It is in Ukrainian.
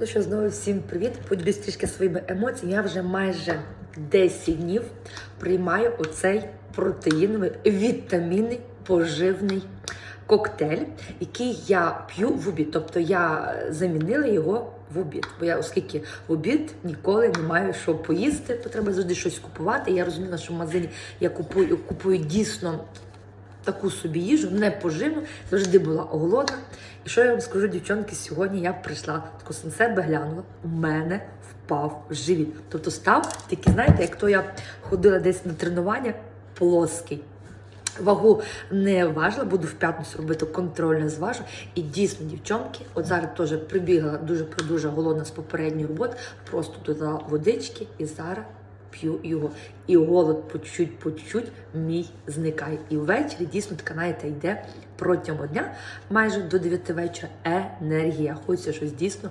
Ну що, знову всім привіт. Поділюсь трішки своїми емоціями. Я вже майже 10 днів приймаю оцей протеїновий вітамінний поживний коктейль, який я п'ю в обід. Тобто я замінила його в обід. Бо я, оскільки в обід ніколи не маю що поїсти, то треба завжди щось купувати. Я розуміла, що в магазині я купую, купую дійсно таку собі їжу, не поживну, завжди була голодна. І що я вам скажу, дівчонки, сьогодні я прийшла, тако на себе глянула, у мене впав живіт. Тобто став, тільки знаєте, як то я ходила десь на тренування, плоский. Вагу не важила, буду в п'ятницю робити контрольне зважу. І дійсно, дівчонки, от зараз теж прибігла дуже дуже голодна з попередньої роботи, просто додала водички і зараз п'ю його. І голод по чуть по чуть мій зникає. І ввечері дійсно така, знаєте, йде протягом дня, майже до 9 вечора енергія. Хочеться щось дійсно